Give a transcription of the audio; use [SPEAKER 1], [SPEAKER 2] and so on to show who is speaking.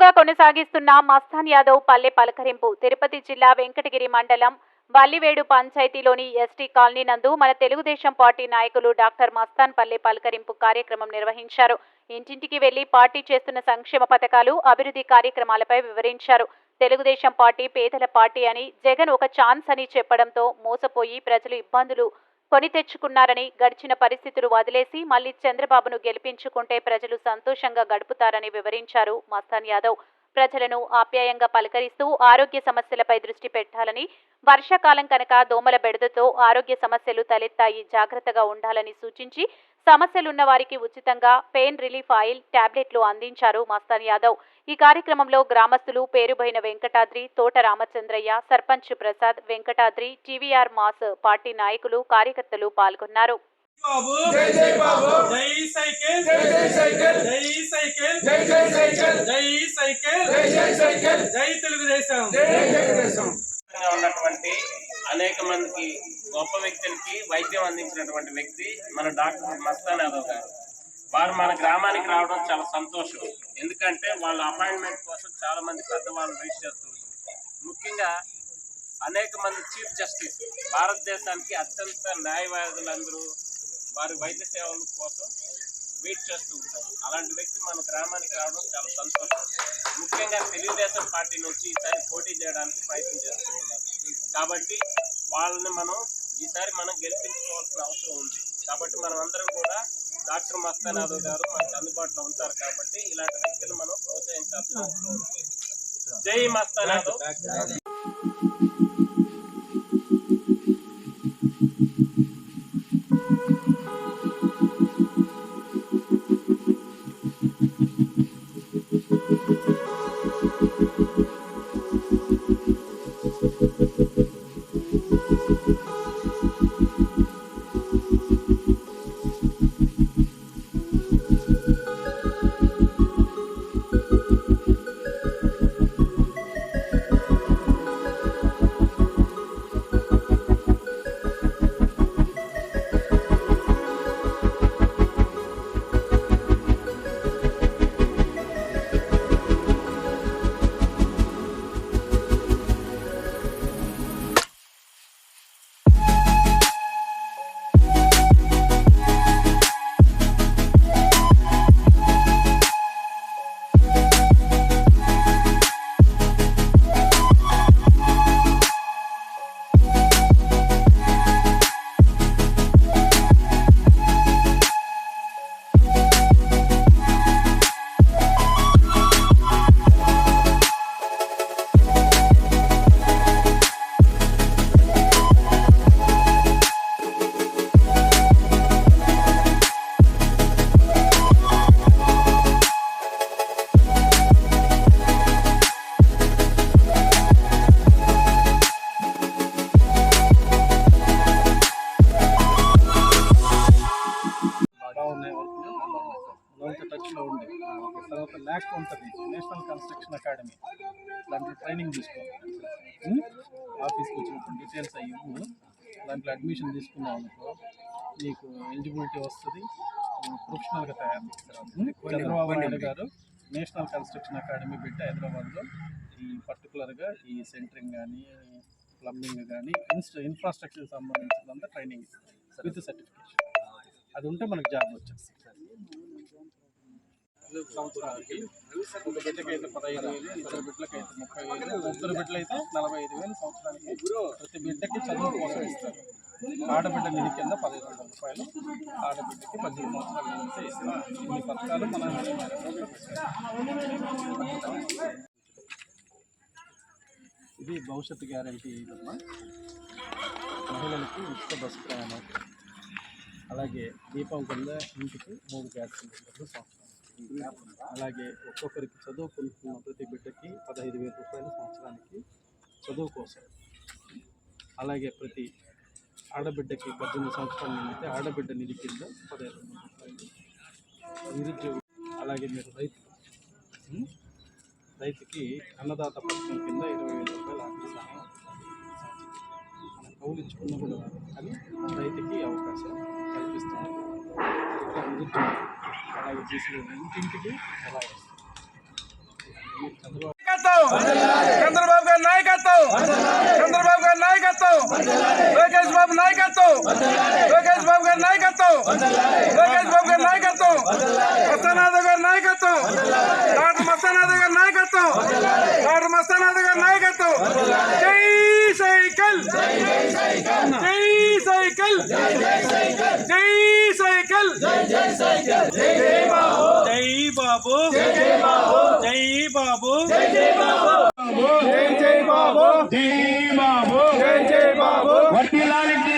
[SPEAKER 1] తరచుగా కొనసాగిస్తున్న మస్తాన్ యాదవ్ పల్లె పలకరింపు. తిరుపతి జిల్లా వెంకటగిరి మండలం వల్లివేడు పంచాయతీలోని ఎస్టీ కాలనీ నందు మన తెలుగుదేశం పార్టీ నాయకులు డాక్టర్ మస్తాన్ పల్లె పలకరింపు కార్యక్రమం నిర్వహించారు. ఇంటింటికి వెళ్ళి పార్టీ చేస్తున్న సంక్షేమ పథకాలు అభివృద్ధి కార్యక్రమాలపై వివరించారు. తెలుగుదేశం పార్టీ పేదల పార్టీ అని జగన్ ఒక ఛాన్స్ అని చెప్పడంతో మోసపోయి ప్రజలు ఇబ్బందులు కొని తెచ్చుకున్నారని గడిచిన పరిస్థితులు వదిలేసి మళ్ళీ చంద్రబాబును గెలిపించుకుంటే ప్రజలు సంతోషంగా గడుపుతారని వివరించారు మస్తాన్ యాదవ్. ప్రజలను ఆప్యాయంగా పలకరిస్తూ ఆరోగ్య సమస్యలపై దృష్టి పెట్టాలని వర్షాకాలం కనుక దోమల బెడదతో ఆరోగ్య సమస్యలు తలెత్తాయి జాగ్రత్తగా ఉండాలని సూచించి సమస్యలున్న వారికి ఉచితంగా పెయిన్ రిలీఫ్ ఆయిల్ టాబ్లెట్లు అందించారు మస్తాన్ యాదవ్. ఈ కార్యక్రమంలో గ్రామస్తులు పేరుబోయిన వెంకటాద్రి తోట రామచంద్రయ్య సర్పంచ్ ప్రసాద్ వెంకటాద్రి టీవీఆర్ మాస్ పార్టీ నాయకులు కార్యకర్తలు పాల్గొన్నారు.
[SPEAKER 2] బాబు!
[SPEAKER 3] జై జై బాబు!
[SPEAKER 2] జై సైకిల్!
[SPEAKER 3] జై జై సైకిల్!
[SPEAKER 2] జై సైకిల్!
[SPEAKER 3] జై జై సైకిల్!
[SPEAKER 2] జై సైకిల్!
[SPEAKER 3] జై జై సైకిల్!
[SPEAKER 2] జై తెలుగుదేశం!
[SPEAKER 3] జై జై తెలుగుదేశం!
[SPEAKER 4] వైద్యం వ్యక్తి మన డాక్టర్ మస్తాన్ యాదవ్ గారు. వారు మన గ్రామానికి రావడం చాలా సంతోషం. ఎందుకంటే వాళ్ళ అపాయింట్మెంట్ కోసం చాలా మంది పెద్దవాళ్ళు వెయిట్ చేస్తుంటారు. ముఖ్యంగా అనేక మంది చీఫ్ జస్టిస్ భారతదేశానికి అత్యంత న్యాయవాదులందరూ వారి వైద్య సేవల కోసం వెయిట్ చేస్తూ ఉంటారు. అలాంటి వ్యక్తి మన గ్రామానికి రావడం చాలా సంతోషం. ముఖ్యంగా తెలుగుదేశం పార్టీ నుంచి ఈసారి పోటీ చేయడానికి ప్రయత్నం చేస్తూ ఉన్నారు. కాబట్టి వాళ్ళని మనం ఈసారి మనం గెలిపించుకోవాల్సిన అవసరం ఉంది కాబట్టి మనం అందరం కూడా డాక్టర్ మస్తానాథ్ గారు మనకు అందుబాటులో ఉంటారు కాబట్టి ఇలాంటి వ్యక్తులు మనం ప్రోత్సహించాల్సిన అవసరం ఉంది జై
[SPEAKER 5] మస్తానాథ్ Thank you. thank you ఉండి తర్వాత ల్యాక్ ఉంటుంది. National construction academy. దాంట్లో ట్రైనింగ్ తీసుకోవాలి? ఆఫీస్కి వచ్చినప్పుడు డీటెయిల్స్ ఇవ్వు. దాంట్లో అడ్మిషన్ తీసుకున్నావు అనుకో నీకు ఎలిజిబిలిటీ వస్తుంది. ప్రొఫెషనల్గా తయారు చేస్తారు? చంద్రబాబు నాయుడు గారు నేషనల్ కన్స్ట్రక్షన్ అకాడమీ పెట్టి హైదరాబాద్లో ఈ పర్టికులర్గా ఈ సెంటరింగ్ కానీ ప్లంబింగ్ కానీ ఇన్స్ట ఇన్ఫ్రాస్ట్రక్చర్ సంబంధించినంత ట్రైనింగ్ విత్ సర్టిఫికేషన్. అది ఉంటే మనకు జాబ్ వచ్చేస్తుంది. సంవత్సరానికి ఒక బిడ్డకి అయితే పదహైదు వేలు ఇద్దరు బిడ్డలకి అయితే ముప్పై వేలు ముగ్గురు బిడ్డలు అయితే నలభై ఐదు వేలు సంవత్సరానికి ప్రతి బిడ్డకి చదువు కోసం ఇస్తారు. ఆడబిడ్డ నిధి కింద పదిహేను వందల రూపాయలు ఆడబిడ్డకి పద్దెనిమిది సంవత్సరాల నుంచి ఇస్తారు. ఇన్ని పథకాలు మన ఇది భవిష్యత్తు గ్యారంటీ ఇదమ్మా మహిళలకి ఉచిత బస్సు ప్రయాణం అలాగే దీపం కింద ఇంటికి మూడు గ్యాస్ సిలిండర్లు అలాగే ఒక్కొక్కరికి చదువుకుంటున్న ప్రతి బిడ్డకి పదహైదు వేల రూపాయలు సంవత్సరానికి చదువు కోసం. అలాగే ప్రతి ఆడబిడ్డకి పద్దెనిమిది సంవత్సరాల నిండితే ఆడబిడ్డ నిధి కింద పదహైదు వందల రూపాయలు. నిరుద్యోగి అలాగే మీరు రైతు రైతుకి అన్నదాత పథకం కింద ఇరవై వేల రూపాయలు ఆర్థిక సహాయం మనం కౌలు కూడా కానీ రైతుకి అవకాశం కల్పిస్తుంది ఇట్లా నిరుద్యోగి ఆయన చేసిన ఇంటింటికి ఎలా
[SPEAKER 3] చంద్రబాబు గారి నాయకత్వం! చంద్రబాబు గారి నాయకత్వం! లోకేష్ బాబు నాయకత్వం! లోకేష్ బాబు గారి నాయకత్వం! లోకేష్ బాబు గారి నాయకత్వం! మస్తానాథ్ గారి నాయకత్వం! డాక్టర్ మస్తానాథ్ గారి నాయకత్వం! డాక్టర్ మస్తానాథ్ గారి నాయకత్వం! జై సైకిల్! జై సైకిల్ జై సైకిల్! జై బాబు జై బాబు జై బాబు జై బాబు జై బాబు! జై బాబు జై బాబు జై బాబు వట్టిలారెడ్డి